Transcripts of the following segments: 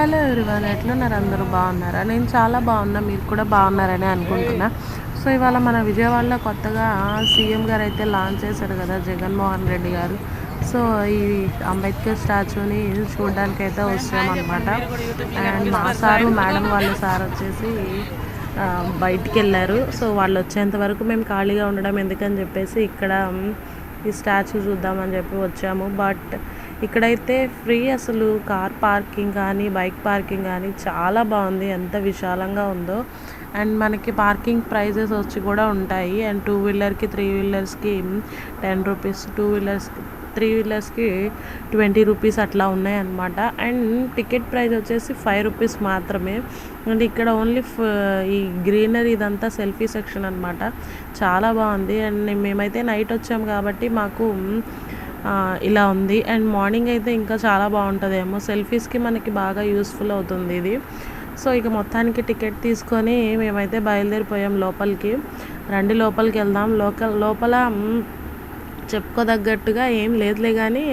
Hello everyone ఎట్లున్నారు? అందరూ బాగున్నారా? నేను చాలా బాగున్నా మీరు కూడా బాగున్నారని అనుకుంటున్నా. సో ఇవాళ మన విజయవాడలో కొత్తగా సీఎం గారు అయితే లాంచ్ చేశారు కదా జగన్మోహన్ రెడ్డి గారు. సో ఈ అంబేద్కర్ స్టాచ్యూని చూడడానికి అయితే వచ్చామన్నమాట. అండ్ మా సారు మేడం వాళ్ళ సార్ వచ్చేసి బయటికి వెళ్ళారు సో వాళ్ళు వచ్చేంత వరకు మేము ఖాళీగా ఉండడం ఎందుకని చెప్పేసి ఇక్కడ ఈ స్టాచ్యూ చూద్దామని చెప్పి వచ్చాము. బట్ ఇక్కడైతే ఫ్రీ అసలు కార్ పార్కింగ్ కానీ బైక్ పార్కింగ్ కానీ చాలా బాగుంది. ఎంత విశాలంగా ఉందో. అండ్ మనకి పార్కింగ్ ప్రైజెస్ వచ్చి కూడా ఉంటాయి. అండ్ టూ వీలర్కి three వీలర్స్కి ten rupees two wheelers three వీలర్స్కి twenty rupees అట్లా ఉన్నాయన్నమాట. అండ్ టికెట్ ప్రైస్ వచ్చేసి ఫైవ్ రూపీస్ మాత్రమే. అండ్ ఇక్కడ ఓన్లీ ఈ గ్రీనరీ ఇదంతా సెల్ఫీ సెక్షన్ అనమాట చాలా బాగుంది. అండ్ మేమైతే నైట్ వచ్చాము కాబట్టి మాకు ఇలా ఉంది. అండ్ మార్నింగ్ అయితే ఇంకా చాలా బాగుంటుందేమో. సెల్ఫీస్కి మనకి బాగా యూస్ఫుల్ అవుతుంది ఇది. సో ఇక మొత్తానికి టికెట్ తీసుకొని మేమైతే బయలుదేరిపోయాం లోపలికి. రండి లోపలికి వెళ్దాం. లోకల్ లోపల చెప్పుకోదగ్గట్టుగా ఏం లేదులే కానీ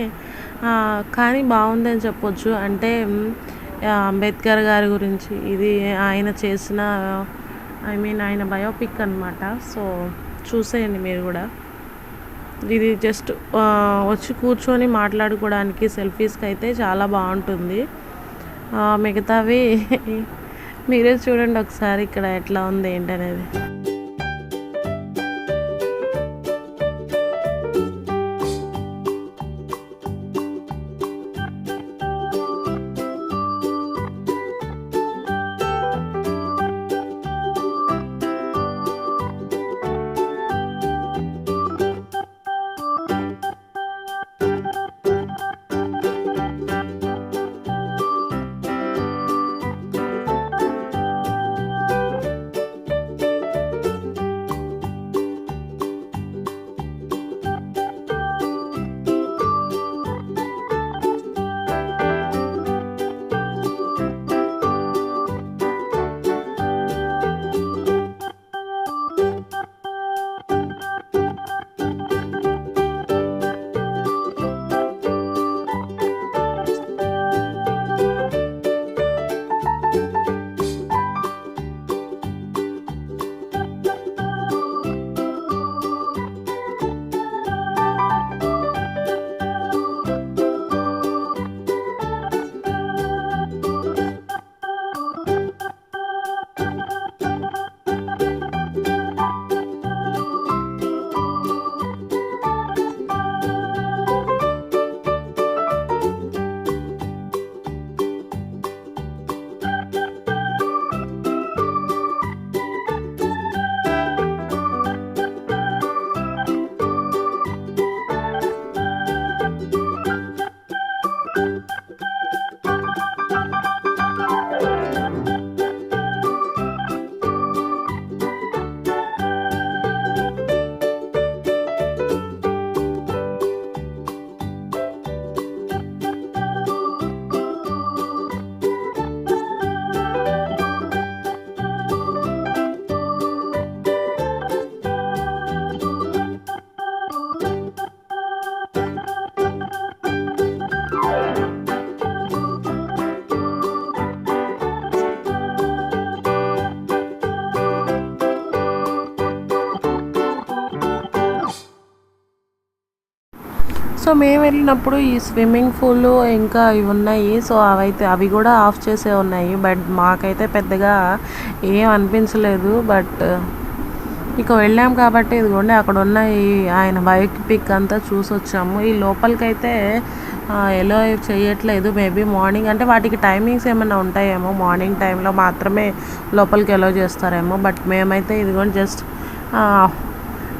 కానీ బాగుందని చెప్పొచ్చు. అంటే అంబేద్కర్ గారి గురించి ఇది ఆయన చేసిన ఐ మీన్ ఆయన బయోపిక్ అనమాట సో చూసేయండి మీరు కూడా. ఇది జస్ట్ వచ్చి కూర్చొని మాట్లాడుకోవడానికి సెల్ఫీస్కి అయితే చాలా బాగుంటుంది. మిగతావి మీరే చూడండి ఒకసారి ఇక్కడ ఎట్లా ఉంది ఏంటనేది. సో మేము వెళ్ళినప్పుడు ఈ స్విమ్మింగ్ పూల్ ఇంకా ఇవి ఉన్నాయి. సో అవైతే అవి కూడా ఆఫ్ చేసే ఉన్నాయి. బట్ మాకైతే పెద్దగా ఏం అనిపించలేదు. బట్ ఇక వెళ్ళాం కాబట్టి ఇదిగోండి అక్కడ ఉన్న ఈ ఆయన బైక్ పిక్ అంతా చూసి వచ్చాము ఈ లోపలికైతే ఎలో చేయట్లేదు. మేబీ మార్నింగ్ అంటే వాటికి టైమింగ్స్ ఏమైనా ఉంటాయేమో మార్నింగ్ టైంలో మాత్రమే లోపలికి ఎలో చేస్తారేమో. బట్ మేమైతే ఇదిగోండి జస్ట్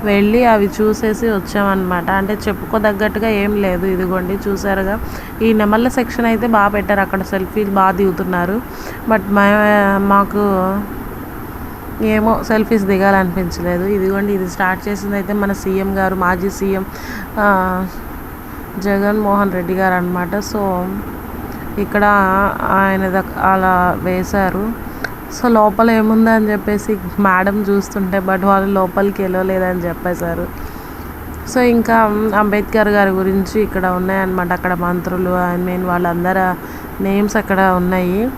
వెళ్ళి అవి చూసేసి వచ్చామన్నమాట. అంటే చెప్పుకోదగ్గట్టుగా ఏం లేదు. ఇదిగోండి చూసారుగా. ఈ నెమళ్ళ సెక్షన్ అయితే బాగా పెట్టారు. అక్కడ సెల్ఫీలు బాగా దిగుతున్నారు. బట్ మా మాకు ఏమో సెల్ఫీస్ దిగాలనిపించలేదు. ఇదిగోండి ఇది స్టార్ట్ చేసింది అయితే మన సీఎం గారు మాజీ సీఎం జగన్మోహన్ రెడ్డి గారు అనమాట సో ఇక్కడ ఆయన అలా వేశారు. సో లోపల ఏముందని చెప్పేసి మేడం చూస్తుంటే బట్ వాళ్ళు లోపలికి వెళ్ళలేదని చెప్పేశారు. సో ఇంకా అంబేద్కర్ గారి గురించి ఇక్కడ ఉన్నాయన్నమాట. అక్కడ మంత్రులు ఐ మీన్ వాళ్ళందరి నేమ్స్ అక్కడ ఉన్నాయి.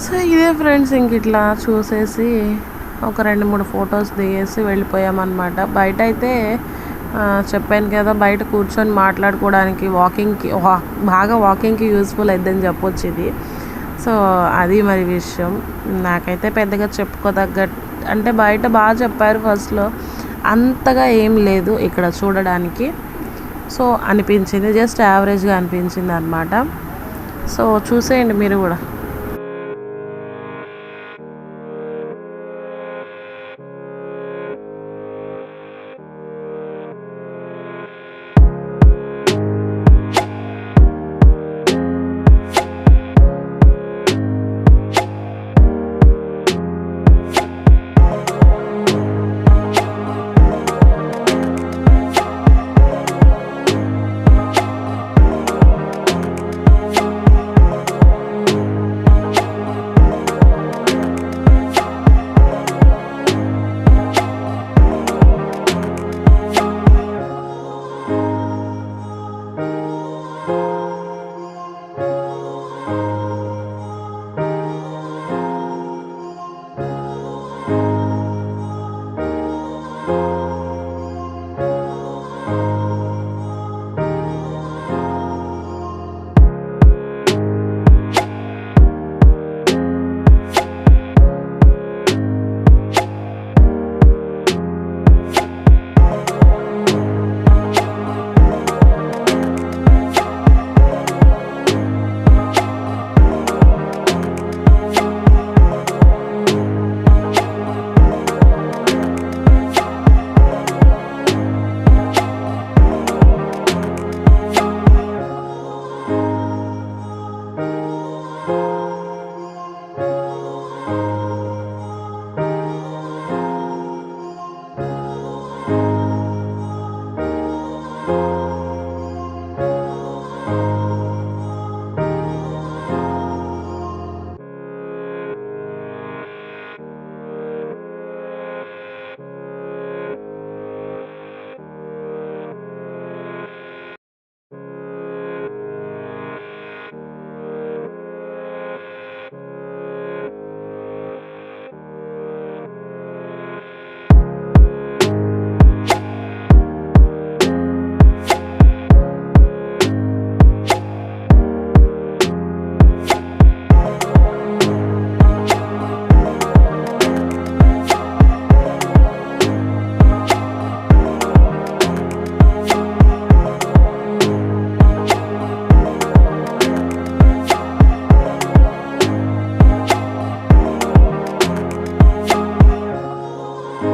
సో ఇదే ఫ్రెండ్స్ ఇంక ఇట్లా చూసేసి ఒక రెండు మూడు ఫొటోస్ దిగేసి వెళ్ళిపోయామన్నమాట. బయట అయితే చెప్పాను కదా బయట కూర్చొని మాట్లాడుకోవడానికి వాకింగ్కి వా- బాగా వాకింగ్కి యూస్ఫుల్ అయిద్దని చెప్పొచ్చు ఇది. సో అది మరి విషయం. నాకైతే పెద్దగా చెప్పుకోదగ్గ అంటే బయట బాగా చెప్పారు ఫస్ట్లో. అంతగా ఏం లేదు ఇక్కడ చూడడానికి. సో అనిపించింది జస్ట్ యావరేజ్గా అనిపించింది అనమాట సో చూసేయండి మీరు కూడా.